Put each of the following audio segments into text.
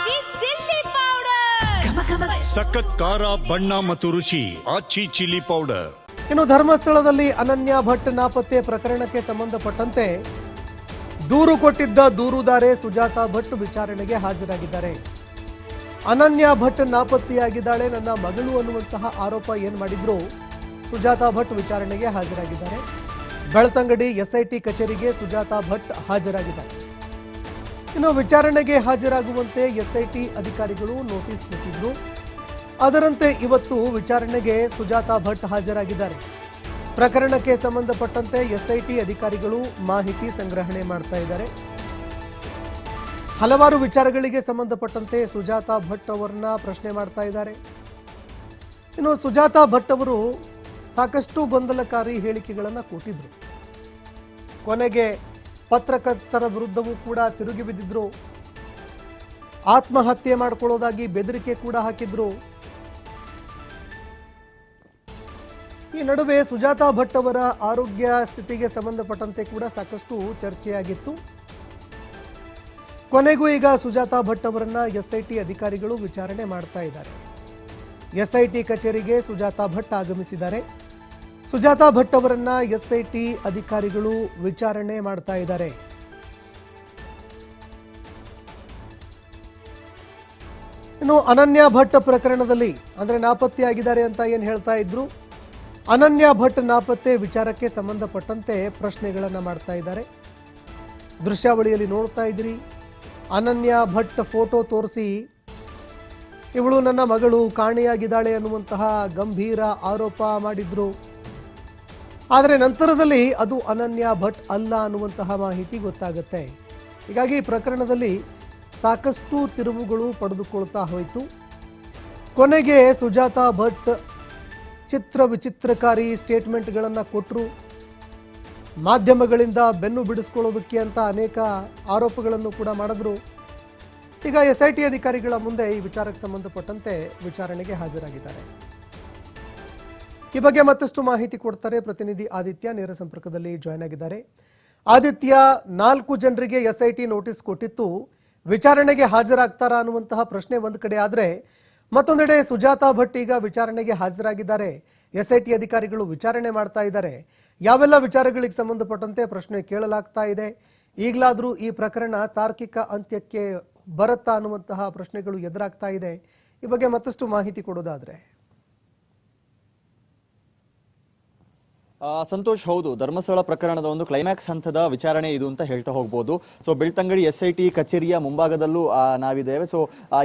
ಆಚಿ chilli powder. ಸಖತ್ ಖಾರ ಬಣ್ಣ ಮತ್ತು ರುಚಿ ಆಚಿ ಚಿಲ್ಲಿ ಪೌಡರ್. ಇನ್ನು ಧರ್ಮಸ್ಥಳದಲ್ಲಿ ಅನನ್ಯ ಭಟ್ ನಾಪತ್ತೆ ಪ್ರಕರಣಕ್ಕೆ ಸಂಬಂಧಪಟ್ಟಂತೆ ದೂರು ಕೊಟ್ಟಿದ್ದ ದೂರುದಾರೆ ಸುಜಾತಾ ಭಟ್ ವಿಚಾರಣೆಗೆ ಹಾಜರಾಗಿದ್ದಾರೆ. ಅನನ್ಯ ಭಟ್ ನಾಪತ್ತೆಯಾಗಿದ್ದಾಳೆ ನನ್ನ ಮಗಳು ಅನ್ನುವಂತಹ ಆರೋಪ ಏನ್ ಮಾಡಿದ್ರು ಸುಜಾತಾ ಭಟ್ ವಿಚಾರಣೆಗೆ ಹಾಜರಾಗಿದ್ದಾರೆ. ಬೆಳ್ತಂಗಡಿ ಎಸ್ಐಟಿ ಕಚೇರಿಗೆ ಸುಜಾತಾ ಭಟ್ ಹಾಜರಾಗಿದ್ದಾರೆ. ಇನ್ನು ವಿಚಾರಣೆಗೆ ಹಾಜರಾಗುವಂತೆ ಎಸ್ಐಟಿ ಅಧಿಕಾರಿಗಳು ನೋಟಿಸ್ ಕೊಟ್ಟಿದ್ರು. ಅದರಂತೆ ಇವತ್ತು ವಿಚಾರಣೆಗೆ ಸುಜಾತಾ ಭಟ್ ಹಾಜರಾಗಿದ್ದಾರೆ. ಪ್ರಕರಣಕ್ಕೆ ಸಂಬಂಧಪಟ್ಟಂತೆ ಎಸ್ಐಟಿ ಅಧಿಕಾರಿಗಳು ಮಾಹಿತಿ ಸಂಗ್ರಹಣೆ ಮಾಡ್ತಾ ಇದ್ದಾರೆ. ಹಲವಾರು ವಿಚಾರಗಳಿಗೆ ಸಂಬಂಧಪಟ್ಟಂತೆ ಸುಜಾತಾ ಭಟ್ ಅವರನ್ನ ಪ್ರಶ್ನೆ ಮಾಡ್ತಾ ಇದ್ದಾರೆ. ಇನ್ನು ಸುಜಾತಾ ಭಟ್ ಅವರು ಸಾಕಷ್ಟು ಗೊಂದಲಕಾರಿ ಹೇಳಿಕೆಗಳನ್ನು ಕೊಟ್ಟಿದ್ರು. ಕೊನೆಗೆ ಪತ್ರಕರ್ತರ ವಿರುದ್ಧವೂ ಕೂಡ ತಿರುಗಿ ಬಿದ್ದಿದ್ರು. ಆತ್ಮಹತ್ಯೆ ಮಾಡಿಕೊಳ್ಳೋದಾಗಿ ಬೆದರಿಕೆ ಕೂಡ ಹಾಕಿದ್ರು. ಈ ನಡುವೆ ಸುಜಾತಾ ಭಟ್ ಅವರ ಆರೋಗ್ಯ ಸ್ಥಿತಿಗೆ ಸಂಬಂಧಪಟ್ಟಂತೆ ಕೂಡ ಸಾಕಷ್ಟು ಚರ್ಚೆಯಾಗಿತ್ತು. ಕೊನೆಗೂ ಈಗ ಸುಜಾತಾ ಭಟ್ ಅವರನ್ನ ಎಸ್ಐಟಿ ಅಧಿಕಾರಿಗಳು ವಿಚಾರಣೆ ಮಾಡ್ತಾ ಇದ್ದಾರೆ. ಎಸ್ಐಟಿ ಕಚೇರಿಗೆ ಸುಜಾತಾ ಭಟ್ ಆಗಮಿಸಿದ್ದಾರೆ. ಸುಜಾತಾ ಭಟ್ ಅವರನ್ನ ಎಸ್ಐಟಿ ಅಧಿಕಾರಿಗಳು ವಿಚಾರಣೆ ಮಾಡ್ತಾ ಇದ್ದಾರೆ. ಇನ್ನು ಅನನ್ಯ ಭಟ್ ಪ್ರಕರಣದಲ್ಲಿ ಅಂದ್ರೆ ನಾಪತ್ತೆಯಾಗಿದ್ದಾರೆ ಅಂತ ಏನು ಹೇಳ್ತಾ ಇದ್ರು? ಅನನ್ಯ ಭಟ್ ನಾಪತ್ತೆ ವಿಚಾರಕ್ಕೆ ಸಂಬಂಧಪಟ್ಟಂತೆ ಪ್ರಶ್ನೆಗಳನ್ನು ಮಾಡ್ತಾ ಇದ್ದಾರೆ. ದೃಶ್ಯಾವಳಿಯಲ್ಲಿ ನೋಡ್ತಾ ಇದ್ರಿ ಅನನ್ಯ ಭಟ್ ಫೋಟೋ ತೋರಿಸಿ, ಇವಳು ನನ್ನ ಮಗಳು ಕಾಣೆಯಾಗಿದ್ದಾಳೆ ಅನ್ನುವಂತಹ ಗಂಭೀರ ಆರೋಪ ಮಾಡಿದ್ರು. ಆದರೆ ನಂತರದಲ್ಲಿ ಅದು ಅನನ್ಯ ಭಟ್ ಅಲ್ಲ ಅನ್ನುವಂತಹ ಮಾಹಿತಿ ಗೊತ್ತಾಗುತ್ತೆ. ಹೀಗಾಗಿ ಪ್ರಕರಣದಲ್ಲಿ ಸಾಕಷ್ಟು ತಿರುವುಗಳು ಪಡೆದುಕೊಳ್ತಾ ಹೋಯಿತು. ಕೊನೆಗೆ ಸುಜಾತಾ ಭಟ್ ಚಿತ್ರ ವಿಚಿತ್ರಕಾರಿ ಸ್ಟೇಟ್ಮೆಂಟ್ಗಳನ್ನು ಕೊಟ್ಟರು ಮಾಧ್ಯಮಗಳಿಂದ ಬೆನ್ನು ಬಿಡಿಸ್ಕೊಳ್ಳೋದಕ್ಕೆ ಅಂತ ಅನೇಕ ಆರೋಪಗಳನ್ನು ಕೂಡ ಮಾಡಿದ್ರು. ಈಗ ಎಸ್ ಐ ಟಿ ಅಧಿಕಾರಿಗಳ ಮುಂದೆ ಈ ವಿಚಾರಕ್ಕೆ ಸಂಬಂಧಪಟ್ಟಂತೆ ವಿಚಾರಣೆಗೆ ಹಾಜರಾಗಿದ್ದಾರೆ. ಈ ಬಗ್ಗೆ ಮತ್ತಷ್ಟು ಮಾಹಿತಿ ಕೊಡ್ತಾರೆ ಪ್ರತಿನಿಧಿ ಆದಿತ್ಯ. ನೇರ ಸಂಪರ್ಕದಲ್ಲಿ ಜಾಯ್ನ್ ಆಗಿದ್ದಾರೆ. ಆದಿತ್ಯ, ನಾಲ್ಕು ಜನರಿಗೆ ಎಸ್ಐಟಿ ನೋಟಿಸ್ ಕೊಟ್ಟಿತ್ತು. ವಿಚಾರಣೆಗೆ ಹಾಜರಾಗ್ತಾರಾ ಅನ್ನುವಂತಹ ಪ್ರಶ್ನೆ ಒಂದು ಕಡೆ ಆದರೆ, ಮತ್ತೊಂದೆಡೆ ಸುಜಾತಾ ಭಟ್ ಈಗ ವಿಚಾರಣೆಗೆ ಹಾಜರಾಗಿದ್ದಾರೆ. ಎಸ್ಐಟಿ ಅಧಿಕಾರಿಗಳು ವಿಚಾರಣೆ ಮಾಡ್ತಾ ಇದ್ದಾರೆ. ಯಾವೆಲ್ಲ ವಿಚಾರಗಳಿಗೆ ಸಂಬಂಧಪಟ್ಟಂತೆ ಪ್ರಶ್ನೆ ಕೇಳಲಾಗ್ತಾ ಇದೆ? ಈಗಲಾದರೂ ಈ ಪ್ರಕರಣ ತಾರ್ಕಿಕ ಅಂತ್ಯಕ್ಕೆ ಬರುತ್ತಾ ಅನ್ನುವಂತಹ ಪ್ರಶ್ನೆಗಳು ಎದುರಾಗ್ತಾ ಇದೆ. ಈ ಬಗ್ಗೆ ಮತ್ತಷ್ಟು ಮಾಹಿತಿ ಕೊಡೋದಾದ್ರೆ. ಸಂತೋಷ್ ಹೌದು, ಧರ್ಮಸ್ಥಳ ಪ್ರಕರಣದ ಒಂದು ಕ್ಲೈಮ್ಯಾಕ್ಸ್ ಹಂತದ ವಿಚಾರಣೆ ಇದು ಅಂತ ಹೇಳ್ತಾ ಹೋಗ್ಬೋದು. So Belthangady S I T ಕಚೇರಿಯ ಮುಂಭಾಗದಲ್ಲೂ ನಾವಿದ್ದೇವೆ. ಸೊ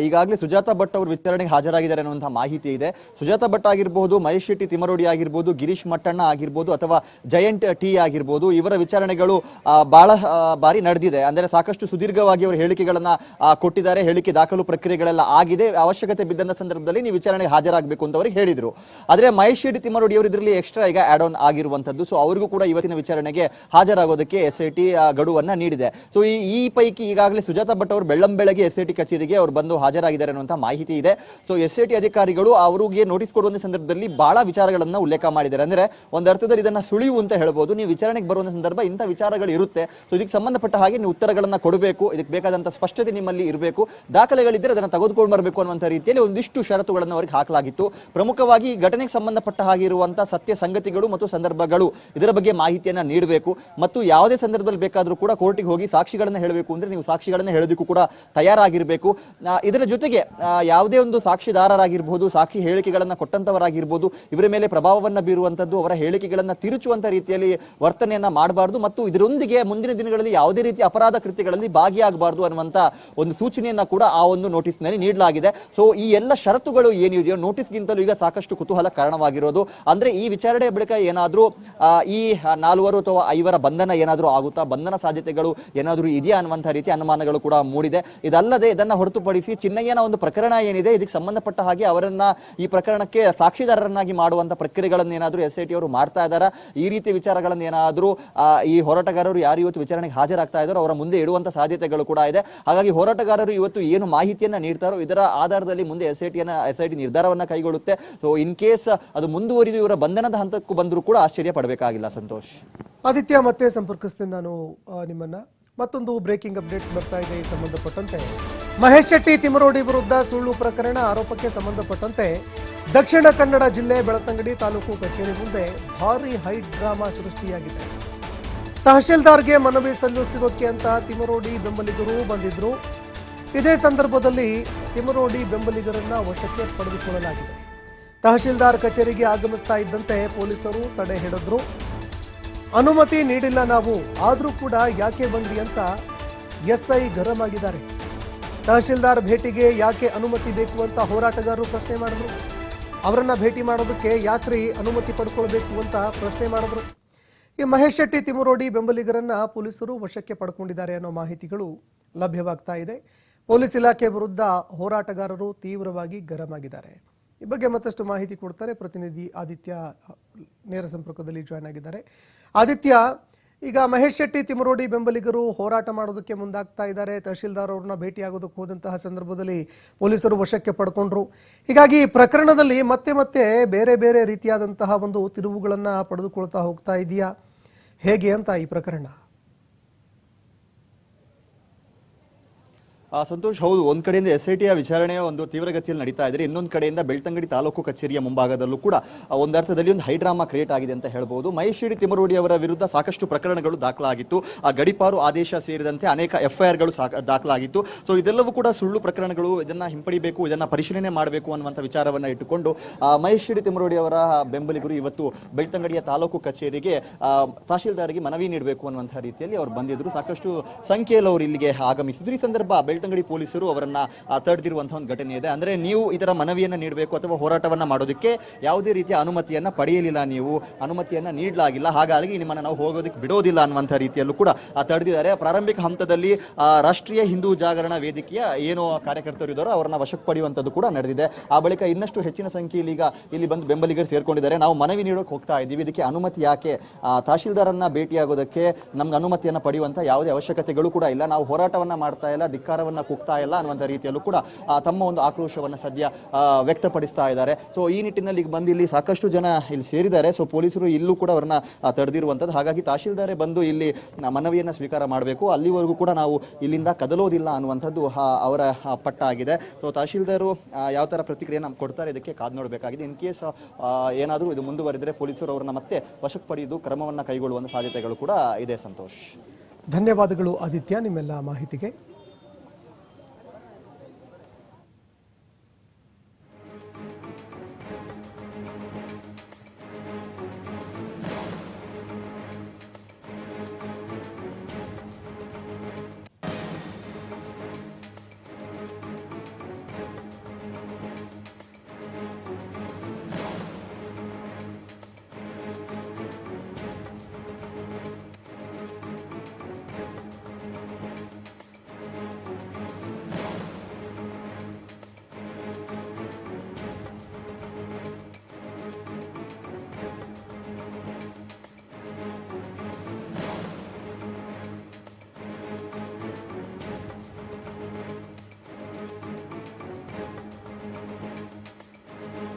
ಈಗಾಗಲೇ ಸುಜಾತ ಭಟ್ ಅವರು ವಿಚಾರಣೆಗೆ ಹಾಜರಾಗಿದ್ದಾರೆ ಅನ್ನುವಂಥ ಮಾಹಿತಿ ಇದೆ. ಸುಜಾತ ಭಟ್ ಆಗಿರ್ಬೋದು, ಮಹೇಶ್ ಶೆಟ್ಟಿ ತಿಮರೋಡಿ ಆಗಿರ್ಬೋದು, ಗಿರೀಶ್ ಮಟ್ಟಣ್ಣ ಆಗಿರ್ಬೋದು, ಅಥವಾ ಜಯಂಟ್ ಟಿ ಆಗಿರ್ಬೋದು, ಇವರ ವಿಚಾರಣೆಗಳು ಬಹಳ ಬಾರಿ ನಡೆದಿದೆ. ಅಂದರೆ ಸಾಕಷ್ಟು ಸುದೀರ್ಘವಾಗಿ ಅವರು ಹೇಳಿಕೆಗಳನ್ನು ಕೊಟ್ಟಿದ್ದಾರೆ. ಹೇಳಿಕೆ ದಾಖಲು ಪ್ರಕ್ರಿಯೆಗಳೆಲ್ಲ ಆಗಿದೆ. ಅವಶ್ಯಕತೆ ಬಿದ್ದಂತ ಸಂದರ್ಭದಲ್ಲಿ ನೀವು ವಿಚಾರಣೆಗೆ ಹಾಜರಾಗಬೇಕು ಅಂತ ಅವರು ಹೇಳಿದ್ರು. ಆದರೆ ಮಹೇಶ್ ಶೆಟ್ಟಿ ತಿಮರೋಡಿ ಅವರು ಇದರಲ್ಲಿ ಎಕ್ಸ್ಟ್ರಾ ಈಗ ಆಡ್ ಆನ್ ಆಗಿರುವಂತದ್ದು ಸೊ ಅವರಿಗೂ ಕೂಡ ಇವತ್ತಿನ ವಿಚಾರಣೆಗೆ ಹಾಜರಾಗೋದಕ್ಕೆ ಎಸ್ ಐ ಟಿ ಗಡುವನ್ನ ನೀಡಿದೆ. ಸೊ ಈ ಪೈಕಿ ಈಗಾಗಲೇ ಸುಜಾತ ಭಟ್ ಅವರು ಬೆಳ್ಳಂಬೆಳಗ್ಗೆ ಎಸ್ ಐ ಟಿ ಕಚೇರಿಗೆ ಅವರು ಬಂದು ಹಾಜರಾಗಿದ್ದಾರೆ ಅನ್ನುವಂತ ಮಾಹಿತಿ ಇದೆ. ಸೊ ಎಸ್ ಐ ಟಿ ಅಧಿಕಾರಿಗಳು ಅವರಿಗೆ ನೋಟಿಸ್ ಕೊಡುವಂತ ಸಂದರ್ಭದಲ್ಲಿ ಬಹಳ ವಿಚಾರಗಳನ್ನ ಉಲ್ಲೇಖ ಮಾಡಿದ್ದಾರೆ. ಅಂದ್ರೆ ಒಂದು ಅರ್ಥದಲ್ಲಿ ಇದನ್ನ ಸುಳಿವು ಅಂತ ಹೇಳ್ಬೋದು. ನೀವು ವಿಚಾರಣೆಗೆ ಬರುವಂತ ಸಂದರ್ಭ ಇಂಥ ವಿಚಾರಗಳು ಇರುತ್ತೆ. ಸೊ ಇದಕ್ಕೆ ಸಂಬಂಧಪಟ್ಟ ಹಾಗೆ ನೀವು ಉತ್ತರಗಳನ್ನ ಕೊಡಬೇಕು. ಇದಕ್ಕೆ ಬೇಕಾದಂತ ಸ್ಪಷ್ಟತೆ ನಿಮ್ಮಲ್ಲಿ ಇರಬೇಕು. ದಾಖಲೆಗಳಿದ್ದರೆ ಅದನ್ನ ತೆಗೆದುಕೊಂಡು ಬರಬೇಕು ಅನ್ನುವಂತ ರೀತಿಯಲ್ಲಿ ಒಂದಿಷ್ಟು ಷರತ್ತುಗಳನ್ನು ಅವರಿಗೆ ಹಾಕಲಾಗಿತ್ತು. ಪ್ರಮುಖವಾಗಿ ಘಟನೆಗೆ ಸಂಬಂಧಪಟ್ಟ ಹಾಗೆ ಇರುವಂತಹ ಸತ್ಯ ಸಂಗತಿಗಳು ಮತ್ತು ಸಂದರ್ಭಗಳು ಇದರ ಬಗ್ಗೆ ಮಾಹಿತಿಯನ್ನ ನೀಡಬೇಕು ಮತ್ತು ಯಾವುದೇ ಸಂದರ್ಭದಲ್ಲಿ ಬೇಕಾದರೂ ಕೂಡ ಕೋರ್ಟಿಗೆ ಹೋಗಿ ಸಾಕ್ಷಿಗಳನ್ನ ಹೇಳಬೇಕು ಅಂದ್ರೆ ನೀವು ಸಾಕ್ಷಿಗಳನ್ನ ಹೇಳೋದಕ್ಕೂ ಕೂಡ ತಯಾರಾಗಿರಬೇಕು. ಇದರ ಜೊತೆಗೆ ಯಾವುದೇ ಒಂದು ಸಾಕ್ಷಿದಾರರಾಗಿರ್ಬೋದು, ಸಾಕ್ಷಿ ಹೇಳಿಕೆಗಳನ್ನ ಕೊಟ್ಟಂತವರಾಗಿರ್ಬೋದು, ಇವರ ಮೇಲೆ ಪ್ರಭಾವವನ್ನು ಬೀರುವಂಥದ್ದು ಅವರ ಹೇಳಿಕೆಗಳನ್ನ ತಿರುಚುವಂತ ರೀತಿಯಲ್ಲಿ ವರ್ತನೆಯನ್ನ ಮಾಡಬಾರ್ದು ಮತ್ತು ಇದರೊಂದಿಗೆ ಮುಂದಿನ ದಿನಗಳಲ್ಲಿ ಯಾವುದೇ ರೀತಿ ಅಪರಾಧ ಕೃತ್ಯಗಳಲ್ಲಿ ಭಾಗಿಯಾಗಬಾರ್ದು ಅನ್ನುವಂತ ಒಂದು ಸೂಚನೆಯನ್ನ ಕೂಡ ಆ ಒಂದು ನೋಟಿಸ್ನಲ್ಲಿ ನೀಡಲಾಗಿದೆ. ಸೊ ಈ ಎಲ್ಲ ಷರತ್ತುಗಳು ಏನಿದೆಯೋ, ನೋಟಿಸ್ಗಿಂತಲೂ ಈಗ ಸಾಕಷ್ಟು ಕುತೂಹಲ ಕಾರಣವಾಗಿರೋದು ಅಂದ್ರೆ ಈ ವಿಚಾರಣೆ ಬಳಿಕ ಏನಾದ್ರೂ ಈ ನಾಲ್ವರು ಅಥವಾ ಐವರ ಬಂಧನ ಏನಾದರೂ ಆಗುತ್ತಾ? ಬಂಧನ ಸಾಧ್ಯತೆಗಳು ಏನಾದರೂ ಇದೆಯಾ ಅನ್ನುವಂಥ ರೀತಿ ಅನುಮಾನಗಳು ಕೂಡ ಮೂಡಿದೆ. ಇದಲ್ಲದೆ ಇದನ್ನು ಹೊರತುಪಡಿಸಿ ಚಿನ್ನಯ್ಯನ ಒಂದು ಪ್ರಕರಣ ಏನಿದೆ, ಇದಕ್ಕೆ ಸಂಬಂಧಪಟ್ಟ ಹಾಗೆ ಅವರನ್ನ ಈ ಪ್ರಕರಣಕ್ಕೆ ಸಾಕ್ಷಿದಾರರನ್ನಾಗಿ ಮಾಡುವಂತ ಪ್ರಕ್ರಿಯೆಗಳನ್ನು ಏನಾದರೂ ಎಸ್ ಐ ಟಿ ಅವರು ಮಾಡ್ತಾ ಇದ್ದಾರಾ? ಈ ರೀತಿ ವಿಚಾರಗಳನ್ನು ಏನಾದರೂ ಈ ಹೋರಾಟಗಾರರು ಯಾರು ಇವತ್ತು ವಿಚಾರಣೆಗೆ ಹಾಜರಾಗ್ತಾ ಇದ್ದಾರೋ ಅವರ ಮುಂದೆ ಇಡುವಂತ ಸಾಧ್ಯತೆಗಳು ಕೂಡ ಇದೆ. ಹಾಗಾಗಿ ಹೋರಾಟಗಾರರು ಇವತ್ತು ಏನು ಮಾಹಿತಿಯನ್ನ ನೀಡ್ತಾರೋ, ಇದರ ಆಧಾರದಲ್ಲಿ ಮುಂದೆ ಎಸ್ ಐ ಟಿಯನ್ನು ಎಸ್ ಐ ಟಿ ನಿರ್ಧಾರವನ್ನ ಕೈಗೊಳ್ಳುತ್ತೆ. ಸೊ ಇನ್ ಕೇಸ್ ಅದು ಮುಂದುವರಿದು ಇವರ ಬಂಧನದ ಹಂತಕ್ಕೂ ಬಂದರೂ ಕೂಡ ಆಶ್ಚರ್ಯ ಪಡಬೇಕಾಗಿಲ್ಲ ಸಂತೋಷ್. ಆದಿತ್ಯ, ಮತ್ತೆ ಸಂಪರ್ಕಿಸ್ತೇನೆ ನಾನು ನಿಮ್ಮನ್ನ. ಮತ್ತೊಂದು ಬ್ರೇಕಿಂಗ್ ಅಪ್ಡೇಟ್ಸ್ ಬರ್ತಾ ಇದೆ ಈ ಸಂಬಂಧಪಟ್ಟಂತೆ. ಮಹೇಶ್ ಶೆಟ್ಟಿ ತಿಮರೋಡಿ ವಿರುದ್ಧ ಸುಳ್ಳು ಪ್ರಕರಣ ಆರೋಪಕ್ಕೆ ಸಂಬಂಧಪಟ್ಟಂತೆ ದಕ್ಷಿಣ ಕನ್ನಡ ಜಿಲ್ಲೆ ಬೆಳತಂಗಡಿ ತಾಲೂಕು ಕಚೇರಿ ಮುಂದೆ ಭಾರಿ ಹೈಟ್ ಡ್ರಾಮಾ ಸೃಷ್ಟಿಯಾಗಿದೆ. ತಹಶೀಲ್ದಾರ್ಗೆ ಮನವಿ ಸಲ್ಲಿಸೋಕೆ ಅಂತ ತಿಮರೋಡಿ ಬೆಂಬಲಿಗರು ಬಂದಿದ್ರು. ಇದೇ ಸಂದರ್ಭದಲ್ಲಿ ತಿಮರೋಡಿ ಬೆಂಬಲಿಗರನ್ನ ವಶಕ್ಕೆ ಪಡೆದುಕೊಳ್ಳಲಾಗಿದೆ. ತಹಶೀಲ್ದಾರ್ ಕಚೇರಿಗೆ ಆಗಮಿಸ್ತಾ ಇದ್ದಂತೆ ಪೊಲೀಸರು ತಡೆ ಹಿಡಿದ್ರು. ಅನುಮತಿ ನೀಡಿಲ್ಲ ನಾವು, ಆದರೂ ಕೂಡ ಯಾಕೆ ಬಂದ್ರಿ ಅಂತ ಎಸ್ಐ ಗರಂ ಆಗಿದ್ದಾರೆ. ತಹಶೀಲ್ದಾರ್ ಭೇಟಿಗೆ ಯಾಕೆ ಅನುಮತಿ ಬೇಕು ಅಂತ ಹೋರಾಟಗಾರರು ಪ್ರಶ್ನೆ ಮಾಡಿದ್ರು. ಅವರನ್ನ ಭೇಟಿ ಮಾಡೋದಕ್ಕೆ ಯಾಕ್ರಿ ಅನುಮತಿ ಪಡ್ಕೊಳ್ಬೇಕು ಅಂತ ಪ್ರಶ್ನೆ ಮಾಡಿದ್ರು. ಈ ಮಹೇಶ್ ಶೆಟ್ಟಿ ತಿಮುರೋಡಿ ಬೆಂಬಲಿಗರನ್ನ ಪೊಲೀಸರು ವಶಕ್ಕೆ ಪಡ್ಕೊಂಡಿದ್ದಾರೆ ಅನ್ನೋ ಮಾಹಿತಿಗಳು ಲಭ್ಯವಾಗ್ತಾ ಇದೆ. ಪೊಲೀಸ್ ಇಲಾಖೆ ವಿರುದ್ಧ ಹೋರಾಟಗಾರರು ತೀವ್ರವಾಗಿ ಗರಂ ಆಗಿದ್ದಾರೆ. ಈ ಬಗ್ಗೆ ಮತ್ತಷ್ಟು ಮಾಹಿತಿ ಕೊಡ್ತಾರೆ ಪ್ರತಿನಿಧಿ ಆದಿತ್ಯ ನೇರ ಸಂಪರ್ಕದಲ್ಲಿ ಜಾಯ್ನ್ ಆಗಿದ್ದಾರೆ. ಆದಿತ್ಯ, ಈಗ ಮಹೇಶ್ ಶೆಟ್ಟಿ ತಿಮರೋಡಿ ಬೆಂಬಲಿಗರು ಹೋರಾಟ ಮಾಡೋದಕ್ಕೆ ಮುಂದಾಗ್ತಾ ಇದ್ದಾರೆ. ತಹಶೀಲ್ದಾರ್ ಅವ್ರನ್ನ ಭೇಟಿಯಾಗೋದಕ್ಕೆ ಹೋದಂತಹ ಸಂದರ್ಭದಲ್ಲಿ ಪೊಲೀಸರು ವಶಕ್ಕೆ ಪಡ್ಕೊಂಡ್ರು. ಹೀಗಾಗಿ ಪ್ರಕರಣದಲ್ಲಿ ಮತ್ತೆ ಮತ್ತೆ ಬೇರೆ ಬೇರೆ ರೀತಿಯಾದಂತಹ ಒಂದು ತಿರುವುಗಳನ್ನು ಪಡೆದುಕೊಳ್ತಾ ಹೋಗ್ತಾ ಇದೆಯಾ? ಹೇಗೆ ಅಂತ ಈ ಪ್ರಕರಣ ಆ, ಸಂತೋಷ್, ಹೌದು, ಒಂದ್ ಕಡೆಯಿಂದ ಎಸ್ ಐ ಟಿಯ ವಿಚಾರಣೆಯ ಒಂದು ತೀವ್ರಗತಿಯಲ್ಲಿ ನಡೀತಾ ಇದ್ರೆ ಇನ್ನೊಂದು ಕಡೆಯಿಂದ ಬೆಳ್ತಂಗಡಿ ತಾಲೂಕು ಕಚೇರಿಯ ಮುಂಭಾಗದಲ್ಲೂ ಕೂಡ ಒಂದರ್ಥದಲ್ಲಿ ಒಂದು ಹೈಡ್ರಾಮಾ ಕ್ರಿಯೇಟ್ ಆಗಿದೆ ಅಂತ ಹೇಳ್ಬೋದು. ಮಹೇಶ್ ತಿಮರೋಡಿ ಅವರ ವಿರುದ್ಧ ಸಾಕಷ್ಟು ಪ್ರಕರಣಗಳು ದಾಖಲಾಗಿತ್ತು. ಆ, ಗಡಿಪಾರು ಆದೇಶ ಸೇರಿದಂತೆ ಅನೇಕ ಎಫ್ಐಆರ್ಗಳು ಸಾಕ- ದಾಖಲಾಗಿತ್ತು. ಸೊ ಇದೆಲ್ಲವೂ ಕೂಡ ಸುಳ್ಳು ಪ್ರಕರಣಗಳು, ಇದನ್ನ ಹಿಂಪಡಿಬೇಕು, ಇದನ್ನ ಪರಿಶೀಲನೆ ಮಾಡಬೇಕು ಅನ್ನುವಂಥ ವಿಚಾರವನ್ನ ಇಟ್ಟುಕೊಂಡು ಮಹೇಶ್ ತಿಮರೋಡಿ ಅವರ ಬೆಂಬಲಿಗರು ಇವತ್ತು ಬೆಳ್ತಂಗಡಿಯ ತಾಲೂಕು ಕಚೇರಿಗೆ ತಹಶೀಲ್ದಾರ್ಗೆ ಮನವಿ ನೀಡಬೇಕು ಅನ್ನುವಂಥ ರೀತಿಯಲ್ಲಿ ಅವರು ಬಂದಿದ್ರು. ಸಾಕಷ್ಟು ಸಂಖ್ಯೆಯಲ್ಲಿ ಅವರು ಇಲ್ಲಿಗೆ ಆಗಮಿಸಿದ್ರು. ಈ ಸಂದರ್ಭ ಬೆಳ್ತಂಗಡಿ ಪೊಲೀಸರು ಅವರನ್ನ ತಡೆದಿರುವಂತಹ ಒಂದು ಘಟನೆ ಇದೆ. ಅಂದ್ರೆ ನೀವು ಇದರ ಮನವಿಯನ್ನ ನೀಡಬೇಕು ಅಥವಾ ಹೋರಾಟವನ್ನ ಮಾಡೋದಕ್ಕೆ ಯಾವುದೇ ರೀತಿಯ ಅನುಮತಿಯನ್ನ ಪಡೆಯಲಿಲ್ಲ ನೀವು, ಅನುಮತಿಯನ್ನ ನೀಡಲಾಗಿಲ್ಲ. ಹಾಗಾಗಿ ನಿಮ್ಮನ್ನ ನಾವು ಹೋಗೋದಕ್ಕೆ ಬಿಡೋದಿಲ್ಲ ಅನ್ನುವಂಥ ರೀತಿಯಲ್ಲೂ ಕೂಡ ತಡೆದಿದ್ದಾರೆ. ಪ್ರಾರಂಭಿಕ ಹಂತದಲ್ಲಿ ರಾಷ್ಟ್ರೀಯ ಹಿಂದೂ ಜಾಗರಣ ವೇದಿಕೆಯ ಏನು ಕಾರ್ಯಕರ್ತರು ಇದ್ದಾರೋ, ಅವರನ್ನ ವಶಕ್ಕೆ ಪಡೆಯುವಂಥದ್ದು ಕೂಡ ನಡೆದಿದೆ. ಆ ಬಳಿಕ ಇನ್ನಷ್ಟು ಹೆಚ್ಚಿನ ಸಂಖ್ಯೆಯಲ್ಲಿ ಈಗ ಇಲ್ಲಿ ಬಂದು ಬೆಂಬಲಿಗರು ಸೇರ್ಕೊಂಡಿದ್ದಾರೆ. ನಾವು ಮನವಿ ನೀಡೋಕೆ ಹೋಗ್ತಾ ಇದ್ದೀವಿ. ಇದಕ್ಕೆ ಅನುಮತಿ ಯಾಕೆ? ತಹಶೀಲ್ದಾರನ್ನ ಭೇಟಿಯಾಗೋದಕ್ಕೆ ನಮ್ಗೆ ಅನುಮತಿಯನ್ನ ಪಡೆಯುವಂತ ಯಾವುದೇ ಅವಶ್ಯಕತೆಗಳು ಕೂಡ ಇಲ್ಲ. ನಾವು ಹೋರಾಟವನ್ನ ಮಾಡ್ತಾ ಇಲ್ಲ ಧಿಕ್ಕಾರವನ್ನ ಕುಗ್ತಾ ಇಲ್ಲ ಅನ್ನುವಂಥ ರೀತಿಯಲ್ಲೂ ಕೂಡ ತಮ್ಮ ಒಂದು ಆಕ್ರೋಶವನ್ನು ಸದ್ಯ ವ್ಯಕ್ತಪಡಿಸ್ತಾ ಇದ್ದಾರೆ. ಸೊ ಈ ನಿಟ್ಟಿನಲ್ಲಿ ಈಗ ಬಂದು ಇಲ್ಲಿ ಸಾಕಷ್ಟು ಜನ ಇಲ್ಲಿ ಸೇರಿದ್ದಾರೆ. ಸೊ ಪೊಲೀಸರು ಇಲ್ಲೂ ಕೂಡ ಅವರನ್ನ ತಡೆದಿರುವಂಥದ್ದು ಹಾಗಾಗಿ ತಹಶೀಲ್ದಾರೇ ಬಂದು ಇಲ್ಲಿ ಮನವಿಯನ್ನು ಸ್ವೀಕಾರ ಮಾಡಬೇಕು. ಅಲ್ಲಿವರೆಗೂ ಕೂಡ ನಾವು ಇಲ್ಲಿಂದ ಕದಲೋದಿಲ್ಲ ಅನ್ನುವಂಥದ್ದು ಅವರ ಪಟ್ಟ ಆಗಿದೆ. ಸೊ ತಹಶೀಲ್ದಾರು ಯಾವ ಥರ ಪ್ರತಿಕ್ರಿಯೆ ನಮ್ಗೆ ಕೊಡ್ತಾರೆ ಇದಕ್ಕೆ ಕಾದು ನೋಡಬೇಕಾಗಿದೆ. ಇನ್ ಕೇಸ್ ಏನಾದರೂ ಇದು ಮುಂದುವರೆದರೆ ಪೊಲೀಸರು ಅವರನ್ನ ಮತ್ತೆ ವಶಕ್ಕೆ ಪಡೆದು ಕ್ರಮವನ್ನು ಕೈಗೊಳ್ಳುವಂಥ ಸಾಧ್ಯತೆಗಳು ಕೂಡ ಇದೆ, ಸಂತೋಷ್. ಧನ್ಯವಾದಗಳು, ಆದಿತ್ಯ, ನಿಮ್ಮೆಲ್ಲ ಮಾಹಿತಿಗೆ.